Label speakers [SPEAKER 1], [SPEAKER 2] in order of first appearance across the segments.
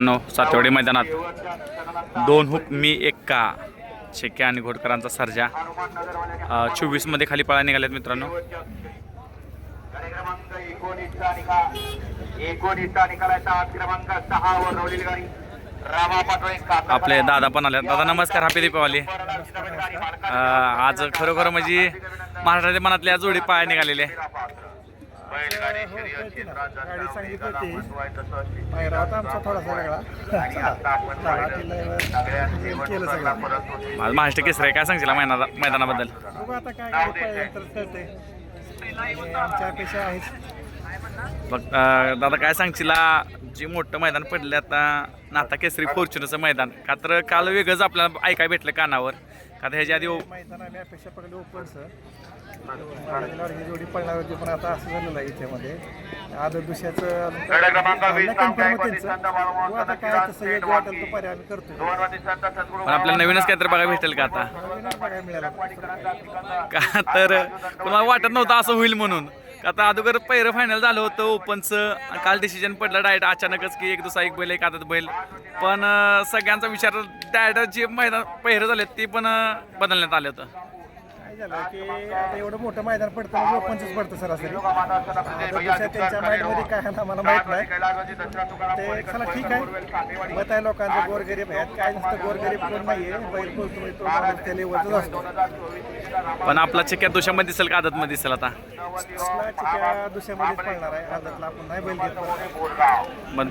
[SPEAKER 1] नऊ सातवडी मैदानात. दोन हुक मी एक्का शेके आणि घोडकरांचा सर्जा. चोवीसमध्ये खाली पळा निघाल्यात मित्रांनो. आपले दादा पण आले दादा नमस्कार. हापी दीपावली आज खरोखर म्हणजे महाराष्ट्राच्या मनातल्या जोडी पाया निघालेले.
[SPEAKER 2] बैलगाडी शर्यत क्षेत्रात आणि आता आपण पाहिलं. परत होते.
[SPEAKER 1] आज महाराष्ट्र केसरी आहे. काय सांगशील मैदाना मैदानाबद्दल?
[SPEAKER 3] बघू आता काय काय पाहिजे तर कळते आमच्या अपेक्षा आहेत.
[SPEAKER 1] बघ अं, दादा काय सांगशील? जे मोठं मैदान पडलं आता नाता केसरी फॉर्च्युनरचं मैदान. का तर काल वेगळंच आपल्याला ऐकाय भेटलं कानावर. का तर ह्याच्या आधी ओ-
[SPEAKER 3] मैदान आम्ही अपेक्षा पडली ओपनचं. ही जोडी पडणार होती पण आता असं झालेलं आहे इथे मध्ये आदर दुसऱ्याचं बघू आता काय तसं वाटेल तो पर्याय आम्ही करतो
[SPEAKER 1] आपल्याला नवीनच काहीतरी बघायला भेटेल का आता?
[SPEAKER 3] नवीनच बघायला मिळालं.
[SPEAKER 1] का तर कुणाला वाटत नव्हतं असं होईल म्हणून. आता अगोदर पहिरं फायनल झालं होतं ओपनचं काल डिसिजन पडलं डायरेक्ट अचानकच की एक दुसरा एक बैल एक आदत बैल. पण सगळ्यांचा विचार डायरेक्ट जे मैदान पहिरं झाले ते पण बदलण्यात आलं होतं.
[SPEAKER 3] झालं की आता एवढं मोठं मैदान पडतं म्हणजे ओपनचंच पडतं सरासरी आता दुसऱ्या त्यांच्या माइंडमध्ये काय आहे ना आम्हाला माहीत नाही. ते चला ठीक आहे. मत आहे लोकांचं गोरगरीब आहेत. काय नसतं गोरगरीब कोण नाहीये. बैल बोलतो म्हणजे तो माणूस त्या लेवलचाच असतो.
[SPEAKER 1] पण आपला चिक्क्यात दोषामध्ये दिसेल का? आदतमध्ये दिसेल आता?
[SPEAKER 3] चिक्या दुसऱ्यामध्येच पळणार आहे. आदतला आपण नाही बैल घेत
[SPEAKER 1] मग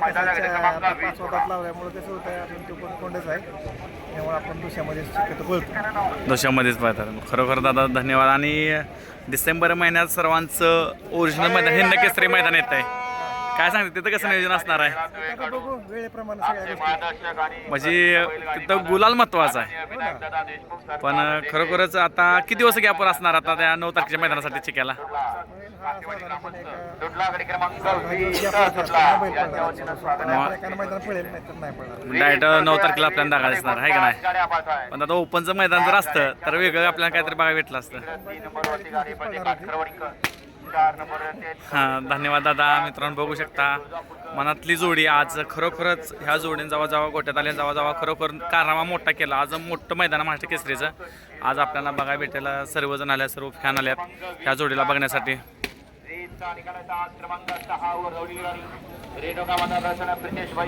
[SPEAKER 3] पाच लावल्यामुळे कसं होतं आहे आपण तो कोण कोंडच आहे. त्यामुळे आपण दुसऱ्यामध्ये शक्यतो बोलतो
[SPEAKER 1] पाहतात खरोखर दादा धन्यवाद. आणि डिसेंबर महिन्यात सर्वांचं ओरिजिनल मैदान हिंद केसरी मैदान येत आहे. काय सांगते तिथं कसं नियोजन असणार आहे? म्हणजे तिथं गुलाल महत्त्वाचा आहे. पण खरोखरच आता किती दिवस गॅपवर असणार आता त्या नऊ तारखेच्या मैदानासाठी चिक्याला?
[SPEAKER 3] पळणार.
[SPEAKER 1] डायरेक्ट नऊ तारखेला आपल्याला दाखवा दिसणार आहे का नाही पण आता ओपनचं मैदान जर असतं तर वेगळं आपल्याला काहीतरी बघायला भेटलं असतं.
[SPEAKER 2] म्हणजे
[SPEAKER 1] हां धन्यवाद दादा. मित्रांनो बघू शकता मनातली जोडी आज खरोखरच ह्या जोडीने जावा जावा गोट्यात आल्या जावा जावा खरोखर कारनामा मोठा केला. आज मोठं मैदान महाराष्ट्र केसरीचं. आज आपल्याला बघायला भेटेल सर्वजण आल्या सर्व फॅन आल्यात ह्या जोडीला बघण्यासाठी.
[SPEAKER 2] निकालाचा आज क्रमांक सहा वर रवलेली गाडी रेणुका माता दर्शन प्रितेश भाई